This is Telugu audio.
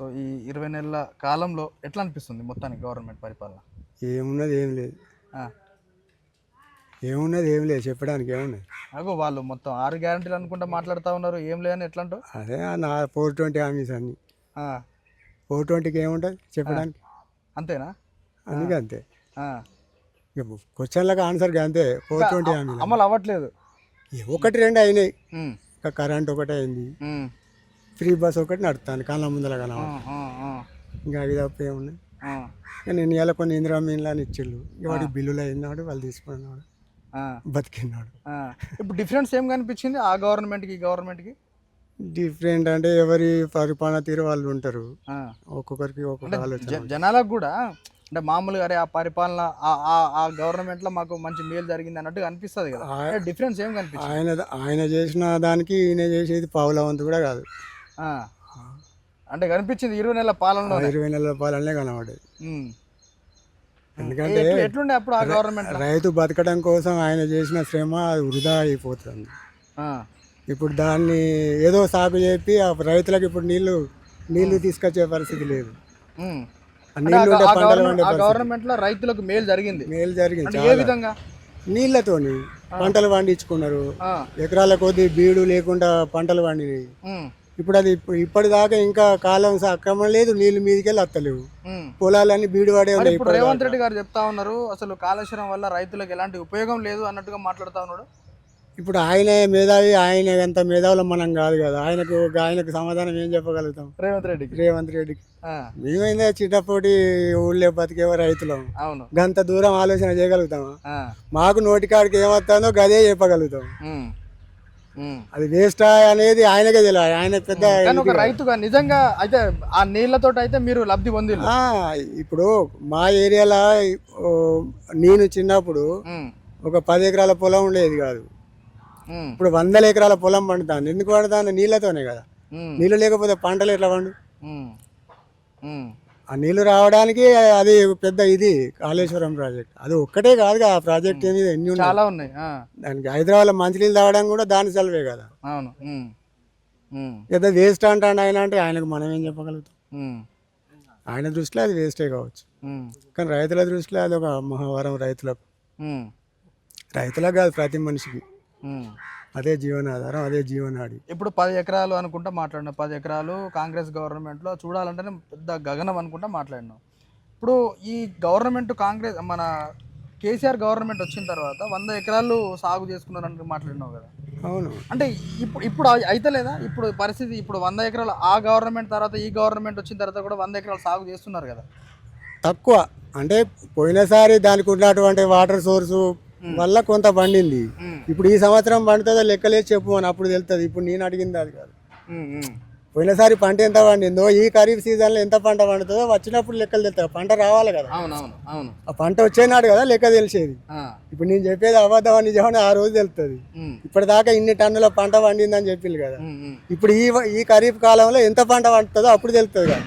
సో ఈ ఇరవై నెలల కాలంలో ఎట్లా అనిపిస్తుంది మొత్తానికి గవర్నమెంట్ పరిపాలన? ఏమున్నది ఏం లేదు. ఏమున్నది ఏం లేదు చెప్పడానికి ఏమున్నది? అగో వాళ్ళు మొత్తం ఆరు గ్యారంటీలు అనుకుంటా మాట్లాడుతూ ఉన్నారు ఏం లేదని ఎట్లా అంటావు? అదే నా ఫోర్ ట్వంటీ హామీస్ అన్ని. ఫోర్ ట్వంటీకి ఏముంటుంది చెప్పడానికి? అంతేనా? అందుకే అంతే. క్వశ్చన్లకు ఆన్సర్ అంతే ఫోర్ ట్వంటీ హామీలు. అమలు అవ్వట్లేదు. ఒకటి రెండు అయినాయి. ఇంకా కరెంట్ ఒకటి అయింది. ఫ్రీ బస్ ఒకటి నడుస్తాను కళ్ళ ముందర ఆ, ఇంకా అవి తప్ప ఏమున్నాయి నేను ఇవాళ కొన్ని ఇందిరా మీన్లు అని ఇచ్చిళ్ళు. ఇక వాడికి బిల్లులు అయినాడు వాళ్ళు తీసుకున్నాడు బతికినాడు. ఇప్పుడు డిఫరెన్స్ ఏం కనిపించింది ఆ గవర్నమెంట్కి ఈ గవర్నమెంట్కి? డిఫరెంట్ అంటే ఎవరి పరిపాలన తీరు వాళ్ళు ఉంటారు. ఒక్కొక్కరికి ఒక్కొక్క ఆలోచన. జనాలకు కూడా అంటే మామూలుగా అరే ఆ పరిపాలన ఆ- గవర్నమెంట్లో మాకు మంచి మేలు జరిగింది అన్నట్టు అనిపిస్తుంది కదా. డిఫరెన్స్ ఏం కనిపిస్తుంది ఆయన ఆయన చేసిన దానికి ఈయన చేసేది పావుల వంతు కూడా కాదు. అంటే కనిపించింది ఇరవై నెలల పాలనలో ఆ ఇరవై నెలల పాలనే కనబడేది. ఎందుకంటే ఎట్ల- ఎట్లుండే అప్పుడు ఆ గవర్నమెంట్ రైతు బతకడం కోసం ఆయన చేసిన శ్రమ అది వృధా అయిపోతుంది. ఇప్పుడు దాన్ని ఏదో సాగు చెప్పి ఆ రైతులకు ఇప్పుడు నీళ్ళు నీళ్ళు తీసుకొచ్చే పరిస్థితి లేదు. గవర్నమెంట్లో రైతులకు మేలు జరిగింది. మేలు జరిగింది ఏ. విధంగా? నీళ్ళతోని పంటలు పండించుకున్నారు. ఎకరాల కొద్ది బీడు లేకుండా పంటలు పండినాయి. ఇప్పుడు అది ఇప్పటిదాకా ఇంకా కాలం సక్రమం లేదు నీళ్ళు మీదకెళ్ళి ఉమ్. పొలాలన్నీ బీడు పడే మరి ఉన్నాయి ఇప్పుడు రేవంత్ రెడ్డి గారు చెప్తా ఉన్నారు అసలు కాళేశ్వరం వల్ల రైతులకు ఎలాంటి ఉపయోగం లేదు అన్నట్టుగా మాట్లాడుతా ఉన్నాడు. ఇప్పుడు ఆయనే మేధావి ఆయన ఎంత మేధావులం మనం కాదు కదా. ఆయనకు ఆయనకు సమాధానం ఏం చెప్పగలుగుతాం? రేవంత్ రెడ్డికి. రేవంత్ రెడ్డికి. మేమైందే చిట్టపోటి ఊళ్ళో బతికేవో రైతులం. అవును. గంత దూరం ఆలోచన చేయగలుగుతామా? మాకు నోటికాడికి ఏమొస్తుందో గదే చెప్పగలుగుతాం. అది వేస్ట్ అనేది ఆయనకే తెలియదు ఆయన పెద్ద ఒక రైతుగా నిజంగా అయితే ఆ నీళ్ళతో అయితే మీరు లబ్ధి ఆ, ఇప్పుడు మా ఏరియాలో నేను చిన్నప్పుడు ఒక పది ఎకరాల పొలం ఉండేది కాదు. ఇప్పుడు వందల ఎకరాల పొలం పండుతాను ఎందుకు పండుతాను నీళ్ళతోనే కదా. నీళ్ళు లేకపోతే పంటలు ఎట్లా పండు? ఆ నీళ్ళు రావడానికి అది పెద్ద ఇది కాళేశ్వరం ప్రాజెక్ట్. అది ఒక్కటే కాదు ఆ ప్రాజెక్ట్ ఏమి ఎన్ని చాలా ఉన్నాయి దానికి హైదరాబాద్లో మంచినీళ్ళు తాగడం కూడా దాని సెలవే కదా. అవును పెద్ద వేస్ట్ అంటాడు ఆయన అంటే ఆయనకు మనం ఏం చెప్పగలుగుతాం? ఆయన దృష్టిలో అది వేస్టే కావచ్చు. కానీ రైతుల దృష్టిలో అది ఒక మహావరం రైతులకు. రైతులకు కాదు ప్రతి మనిషికి. అదే జీవనాధారం అదే జీవనాడి. ఇప్పుడు పది ఎకరాలు అనుకుంటా మాట్లాడినాం పది ఎకరాలు కాంగ్రెస్ గవర్నమెంట్లో చూడాలంటేనే పెద్ద గగనం అనుకుంటా మాట్లాడినాం ఇప్పుడు ఈ గవర్నమెంట్ కాంగ్రెస్ మన కేసీఆర్ గవర్నమెంట్ వచ్చిన తర్వాత వంద ఎకరాలు సాగు చేసుకున్నారని మాట్లాడినావు కదా. అవును. అంటే ఇప్పుడు ఇప్పుడు అయి- అయితలేదా? ఇప్పుడు పరిస్థితి ఇప్పుడు వంద ఎకరాలు ఆ గవర్నమెంట్ తర్వాత ఈ గవర్నమెంట్ వచ్చిన తర్వాత కూడా వంద ఎకరాలు సాగు చేస్తున్నారు కదా. తక్కువ. అంటే పోయినసారి దానికి ఉన్నటువంటి వాటర్ సోర్సు వల్ల కొంత పండింది. ఇప్పుడు ఈ సంవత్సరం పండుతుందో లెక్కలేదు చెప్పు అని అప్పుడు తెలుస్తుంది ఇప్పుడు నేను అడిగింది అది కాదు. పోయినసారి పంట ఎంత పండిందో ఈ ఖరీఫ్ సీజన్లో ఎంత పంట పండుతుందో వచ్చినప్పుడు లెక్కలు తెలుస్తాయి పంట రావాలి కదా. ఆ పంట వచ్చేనాడు కదా లెక్క తెలిసేది. ఇప్పుడు నేను చెప్పేది అబద్ధం నిజమని ఆ రోజు తెలుస్తుంది ఇప్పటిదాకా ఇన్ని టన్నుల పంట పండిందని చెప్పింది కదా. ఇప్పుడు ఈ ఈ ఖరీఫ్ కాలంలో ఎంత పంట పండుతుందో అప్పుడు తెలుస్తుంది కదా.